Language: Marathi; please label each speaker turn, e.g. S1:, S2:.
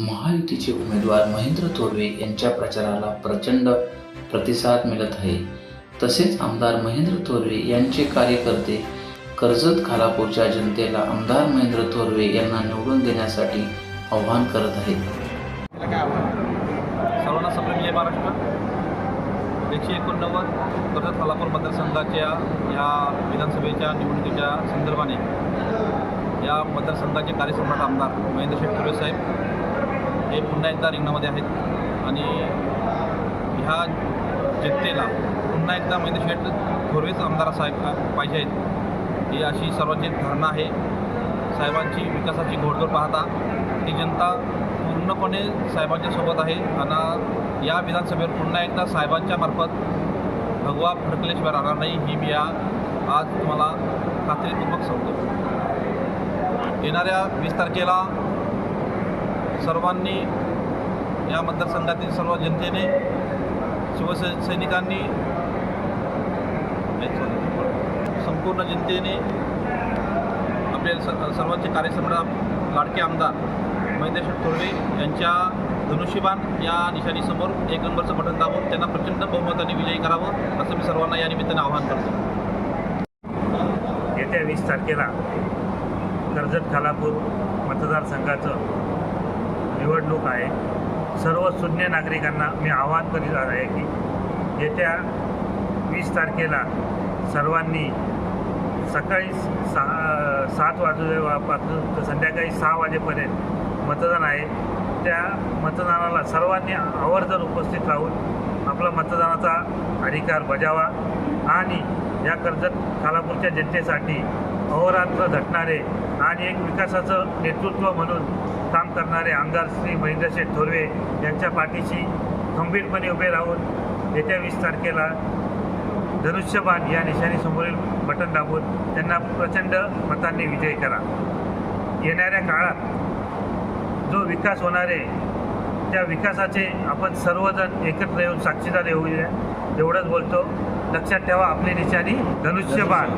S1: महायुतीचे उमेदवार महेंद्र थोरवे यांच्या प्रचाराला प्रचंड प्रतिसाद मिळत आहे. तसेच आमदार महेंद्र थोरवे यांचे कार्यकर्ते कर्जत खालापूरच्या जनतेला आमदार महेंद्र थोरवे यांना निवडून देण्यासाठी आवाहन करत आहेत.
S2: सर्वांना सप्रेम जय महाराष्ट्र. एकशे एकोणनव्वद कर्जत खालापूर मतदारसंघाच्या या विधानसभेच्या निवडणुकीच्या संदर्भाने या मतदारसंघाचे कार्यसम्राट आमदार महेंद्र शेठ थोरवे साहेब हे पुन्हा एकदा रिंगणामध्ये आहेत. आणि ह्या जनतेला पुन्हा एकदा महेंद्र म्हणजे शेठ थोरवेच आमदार साहेब पाहिजे आहेत. ही अशी सर्वांची धारणा आहे. साहेबांची विकासाची घोडदोड पाहता ही जनता पूर्णपणे साहेबांच्या सोबत आहे. आणि या विधानसभेवर पुन्हा एकदा साहेबांच्या मार्फत भगवा फडकल्याशिवाय राहणार नाही ही मी या आज तुम्हाला खात्रीपूर्वक सांगतो. येणाऱ्या वीस तारखेला सर्वांनी या मतदारसंघातील सर्व जनतेने शिवसैनिकांनी संपूर्ण जनतेने आपले स- सर्वांचे कार्यसम्राट लाडके आमदार महेंद्र थोरवे यांच्या धनुष्यबाण या निशाणीसमोर एक नंबरचं बटन दाबून त्यांना प्रचंड बहुमताने विजयी करावं असं मी सर्वांना या निमित्ताने आवाहन करतो.
S3: येत्या वीस तारखेला कर्जत खालापूर मतदारसंघाचं निवडणूक आहे. सर्व शून्य नागरिकांना मी आवाहन करीत आहे की येत्या वीस तारखेला सर्वांनी सकाळी सहा सात वाजल्यापासून तर संध्याकाळी सहा वाजेपर्यंत मतदान आहे. त्या मतदानाला सर्वांनी आवर्जून उपस्थित राहून आपला मतदानाचा अधिकार बजावा आणि या कर्जत खालापूरच्या जनतेसाठी अहोरात्र झटणारे आणि एक विकासाचं नेतृत्व म्हणून काम करणारे आमदार श्री महेंद्रशेठ थोरवे यांच्या पाठीशी खंबीरपणे उभे राहून येत्या वीस तारखेला धनुष्यबाण या निशाणीसमोरील बटन दाबून त्यांना प्रचंड मतांनी विजय करा. येणाऱ्या काळात जो विकास होणार आहे त्या विकासाचे आपण सर्वजण एकत्र येऊन साक्षीदार येऊ एवढंच बोलतो. लक्षात ठेवा आपली निशाणी धनुष्यबाण.